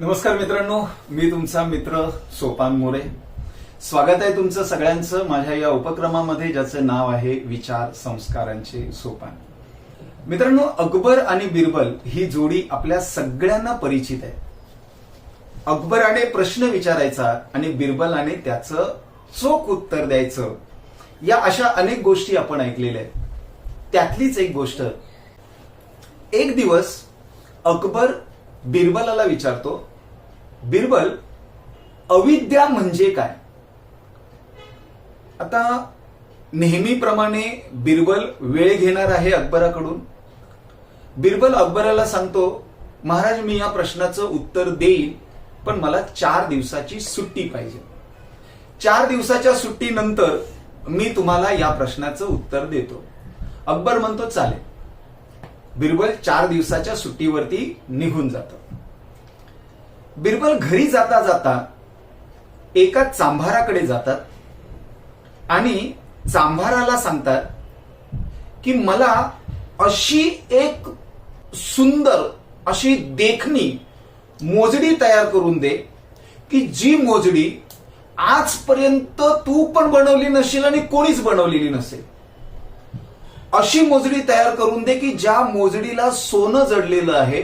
नमस्कार मित्रांनो मी तुमचा मित्र सोपान मोरे. स्वागत आहे तुमचं सगळ्यांचं माझ्या या उपक्रमामध्ये ज्याचं नाव आहे विचार संस्कारांचे सोपान. मित्रांनो अकबर आणि बिरबल ही जोडी आपल्या सगळ्यांना परिचित आहे. अकबराने प्रश्न विचारायचा आणि बिरबलाने त्याचं चोख उत्तर द्यायचं या अशा अनेक गोष्टी आपण ऐकलेल्या आहेत. त्यातलीच एक गोष्ट एक दिवस अकबर बिरबलाला विचारतो बिरबल अविद्या म्हणजे काय? आता नेहमीप्रमाणे बिरबल वेळ घेणार आहे अकबराकडून. बिरबल अकबराला सांगतो महाराज मी या प्रश्नाचं उत्तर देईन पण मला चार दिवसाची सुट्टी पाहिजे. चार दिवसाच्या सुट्टीनंतर मी तुम्हाला या प्रश्नाचं उत्तर देतो. अकबर म्हणतो चालेल. बिरबल चार दिवसाच्या सुट्टीवरती निघून जातो. बिरबल घरी जाता जाता एका चांभाराकडे जातात आणि चांभाराला सांगतात की मला अशी एक सुंदर अशी देखणी मोजडी तयार करून दे की जी मोजडी आजपर्यंत तू पण बनवली नसेल आणि कोणीच बनवलेली नसेल. अशी मोजडी तयार करून दे की ज्या मोजडीला सोनं जडलेलं आहे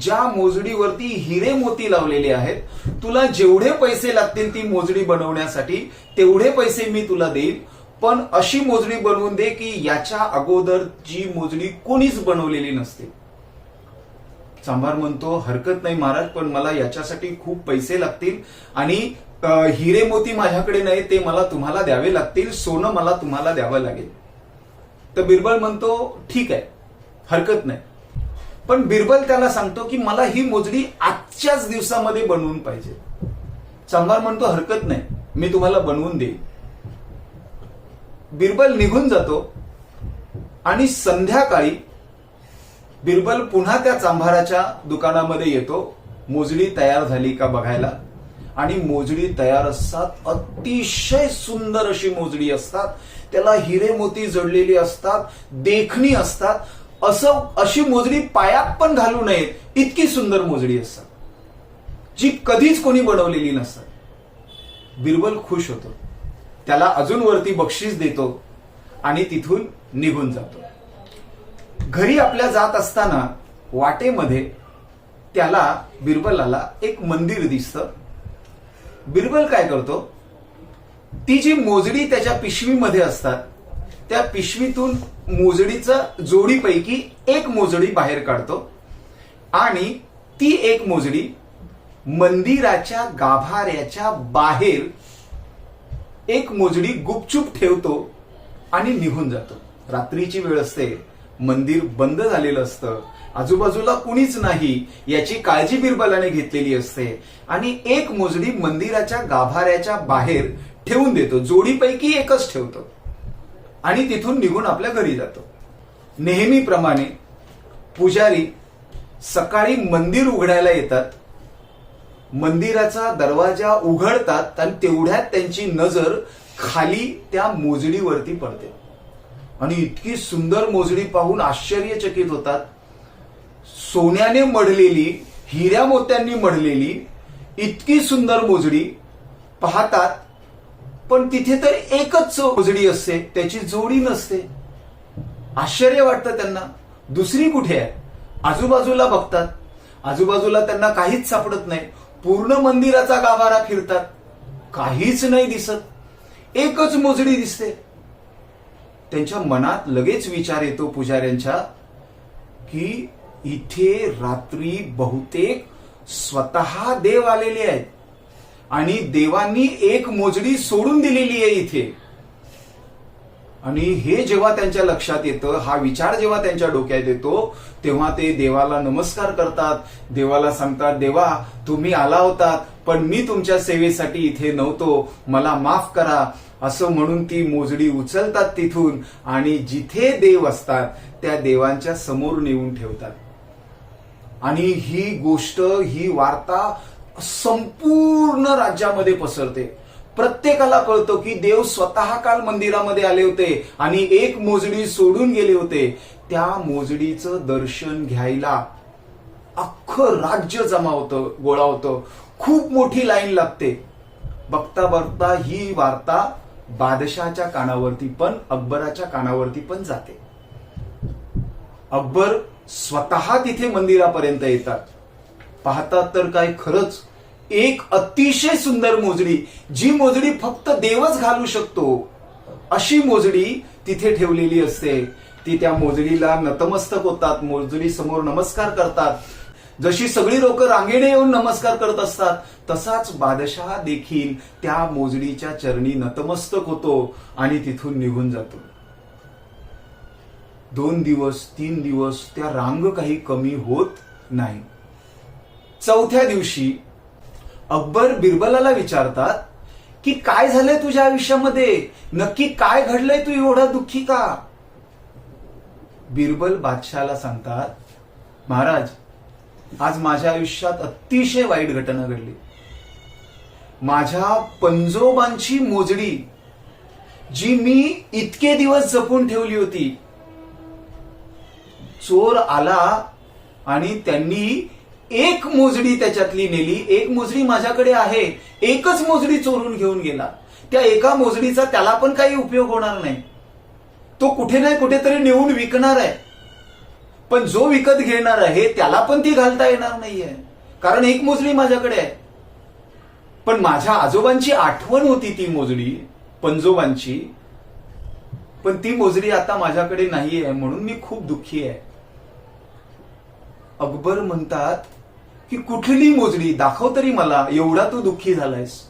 ज्या मोजडीवरती हिरे मोती लावलेले आहेत तुला जेवढे पैसे लागतील ती मोजडी बनवण्यासाठी तेवढे पैसे मी तुला देईल पण अशी मोजडी बनवून दे की याच्या अगोदर जी मोजडी कोणीच बनवलेली नसते. सांभार म्हणतो हरकत नाही महाराज पण मला याच्यासाठी खूप पैसे लागतील आणि हिरे मोती माझ्याकडे नाही ते मला तुम्हाला द्यावे लागतील सोनं मला तुम्हाला द्यावं लागेल. तर बिरबल म्हणतो ठीक आहे हरकत नाही. पण बिरबल त्याला सांगतो की मला ही मोजडी आजच्याच दिवसामध्ये बनवून पाहिजे. चांभार म्हणतो हरकत नाही मी तुम्हाला बनवून देईन. बिरबल निघून जातो आणि संध्याकाळी बिरबल पुन्हा त्या चांभाराच्या दुकानामध्ये येतो. मोजडी तयार झाली का बघायला? आणि मोजडी तयार असतात अतिशय सुंदर अशी मोजडी असतात. त्याला हिरे मोती जडलेली असतात देखणी असतात. असं अशी मोजडी पायात पण घालू नयेत. इतकी सुंदर मोजडी असतात. जी कधीच कोणी बनवलेली नसतात. बिरबल खुश होतो. त्याला अजून वरती बक्षीस देतो आणि तिथून निघून जातो. घरी आपल्या जात असताना वाटेमध्ये त्याला बिरबलाला एक मंदिर दिसतं. बिरबल काय करतो? ती जी मोजडी त्याच्या पिशवीमध्ये असतात त्या पिशवीतून मोजडीचं जोडीपैकी एक मोजडी बाहेर काढतो आणि ती एक मोजडी मंदिराच्या गाभाऱ्याच्या बाहेर एक मोजडी गुपचूप ठेवतो आणि निघून जातो. रात्रीची वेळ असते मंदिर बंद झालेलं असतं आजूबाजूला कुणीच नाही याची काळजी बिरबलाने घेतलेली असते आणि एक मोजडी मंदिराच्या गाभाऱ्याच्या बाहेर ठेवून देतो. जोडीपैकी एकच ठेवतो. आणि तिथून निघून आपल्या घरी जातो. नेहमीप्रमाणे पुजारी सकाळी मंदिर उघडायला येतात. मंदिराचा दरवाजा उघडतात आणि तेवढ्यात त्यांची नजर खाली त्या मोजडीवरती पडते. आणि इतकी सुंदर मोजडी पाहून आश्चर्यचकित होतात. सोन्याने मढलेली हिऱ्या मोत्यांनी मढलेली इतकी सुंदर मोजडी पाहतात. पण तिथे तर एकच मोजडी असते त्याची जोडी नसते. आश्चर्य वाटतं त्यांना. दुसरी कुठे आहे? आजूबाजूला बघतात. आजूबाजूला त्यांना काहीच सापडत नाही. पूर्ण मंदिराचा गाभारा फिरतात. काहीच नाही दिसत. एकच मोजडी दिसते. त्यांच्या मनात लगेच विचार येतो पुजाऱ्यांच्या की इथे रात्री बहुतेक स्वतः देव आलेले आहेत. आणि देवांनी एक मोजडी सोडून दिलेली आहे इथे. आणि हे जेव्हा त्यांच्या लक्षात येतं हा विचार जेव्हा त्यांच्या डोक्यात येतो तेव्हा ते देवाला नमस्कार करतात. देवाला सांगतात देवा तुम्ही आला होतात पण मी तुमच्या सेवेसाठी इथे नव्हतो. मला माफ करा. असं म्हणून ती मोजडी उचलतात तिथून आणि जिथे देव असतात त्या देवांच्या समोर नेऊन ठेवतात. आणि ही गोष्ट ही वार्ता संपूर्ण राज्यामध्ये पसरते. प्रत्येकाला कळतो की देव स्वतः काल मंदिरामध्ये आले होते आणि एक मोजडी सोडून गेले होते. त्या मोजडीचं दर्शन घ्यायला अख्खं राज्य जमा होतं गोळा होतं. खूप मोठी लाईन लागते. बघता बघता ही वार्ता बादशाच्या कानावरती पण अकबराच्या कानावरती पण जाते. अकबर स्वतः तिथे मंदिरापर्यंत येतात. पाहतात तर काय खरंच एक अतिशय सुंदर मोजडी जी मोजडी फक्त देवच घालू शकतो अशी मोजडी तिथे ठेवलेली असते. ती त्या मोजडीला नतमस्तक होतात मोजडी समोर नमस्कार करतात. जशी सगळी लोक रांगेने येऊन नमस्कार करत असतात तसाच बादशहा देखील त्या मोजडीच्या चरणी नतमस्तक होतो आणि तिथून निघून जातो. दोन दिवस तीन दिवस त्या रांग काही कमी होत नाही. चौथ्या दिवशी अकबर बिरबलाला विचारतात की काय झालंय तुझ्या आयुष्यामध्ये? नक्की काय घडलंय तू एवढा दुःखी का? बिरबल बादशाला सांगतात महाराज आज माझ्या आयुष्यात अतिशय वाईट घटना घडली. माझ्या पंजोबांची मोजडी जी मी इतके दिवस जपून ठेवली होती चोर आला आणि त्यांनी एक मोजडी त्याच्यातली नेली एक मोजडी माझ्याकडे आहे एकच मोजडी चोरून घेऊन गेला. त्या एका मोजडीचा त्याला पण काही उपयोग होणार नाही. तो कुठे नाही कुठेतरी नेऊन विकणार आहे. पण जो विकत घेणार आहे त्याला पण ती घालता येणार नाहीये. कारण एक मोजडी माझ्याकडे आहे. पण माझ्या आजोबांची आठवण होती ती मोजडी पंजोबांची. पण ती मोजडी आता माझ्याकडे नाहीये म्हणून मी खूप दुःखी आहे. अकबर म्हणतात की कुठली मोजडी? दाखव तरी मला. एवढा तू दुःखी झालायस.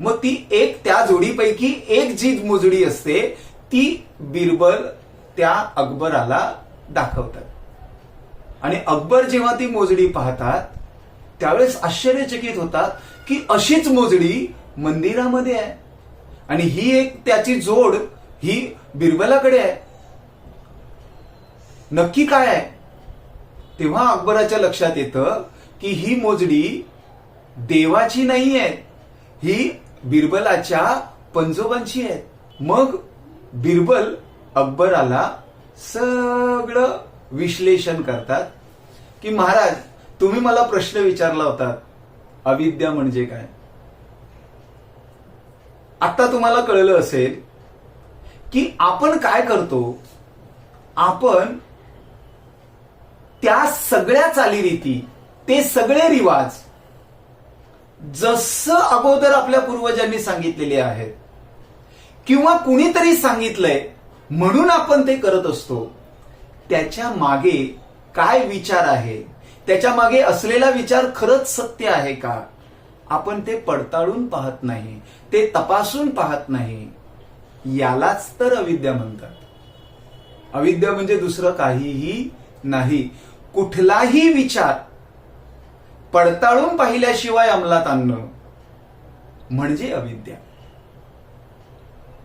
मग ती एक त्या जोडीपैकी एक जी मोजडी असते ती बिरबल त्या अकबराला दाखवतात. आणि अकबर जेव्हा ती मोजडी पाहतात त्यावेळेस आश्चर्यचकित होतात की अशीच मोजडी मंदिरामध्ये आहे. आणि ही एक त्याची जोड ही बिरबलाकडे आहे. नक्की काय आहे? तेव्हा अकबराच्या लक्षात येतं की ही मोजडी देवाची नाही आहे. ही बिरबलाच्या पंजोबांची आहे. मग बिरबल अकबराला सगळं विश्लेषण करतात की महाराज तुम्ही मला प्रश्न विचारला होता. अविद्या म्हणजे काय? आता तुम्हाला कळलं असेल की आपण काय करतो? आपण त्या सगळ्या चालीरीती ते सगळे रिवाज जसं अगोदर आपल्या पूर्वजांनी सांगितलेले आहेत किंवा कुणीतरी सांगितलंय म्हणून आपण ते करत असतो त्याच्यामागे काय विचार आहे? त्याच्यामागे असलेला विचार खरंच सत्य आहे का? आपण ते पडताळून पाहत नाही ते तपासून पाहत नाही. यालाच तर अविद्या म्हणतात. अविद्या म्हणजे दुसरं काहीही नाही. कुठलाही विचार पडताळून पाहिल्याशिवाय अंमलात आणणं म्हणजे अविद्या.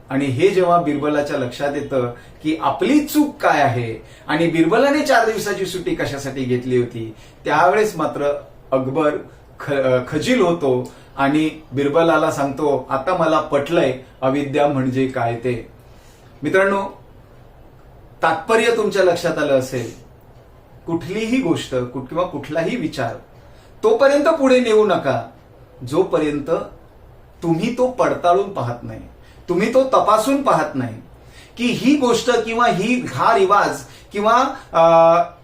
आणि हे जेव्हा बिरबलाच्या लक्षात येतं की आपली चूक काय आहे आणि बिरबलाने चार दिवसाची सुट्टी कशासाठी घेतली होती त्यावेळेस मात्र अकबर ख- खजील होतो आणि बिरबलाला सांगतो आता मला पटलंय अविद्या म्हणजे काय ते. मित्रांनो तात्पर्य तुमच्या लक्षात आलं असेल कुठलीही गोष्ट कुठ- किंवा कुठलाही विचार तोपर्यंत पुढे नेऊ नका. जोपर्यंत तुम्ही तो पडताळून पाहत नाही तुम्ही तो तपासून पाहत नाही की ही गोष्ट किंवा ही हा रिवाज किंवा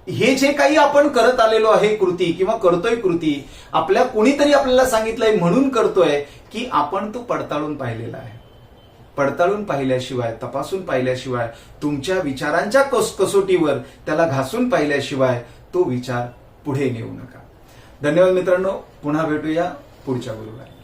हे जे काही आपण करत आलेलो आहे कृती किंवा करतोय कृती आपल्या कुणीतरी आपल्याला सांगितलंय म्हणून करतोय की आपण तो पडताळून पाहिलेला आहे. पडताळून पाहिल्याशिवाय तपासून पाहिल्याशिवाय तुमच्या विचारांच्या कस कसोटीवर त्याला घासून पाहिल्याशिवाय तो विचार पुढे नेऊ नका. धन्यवाद मित्रांनो. पुन्हा भेटूया पुढच्या गुरुवारी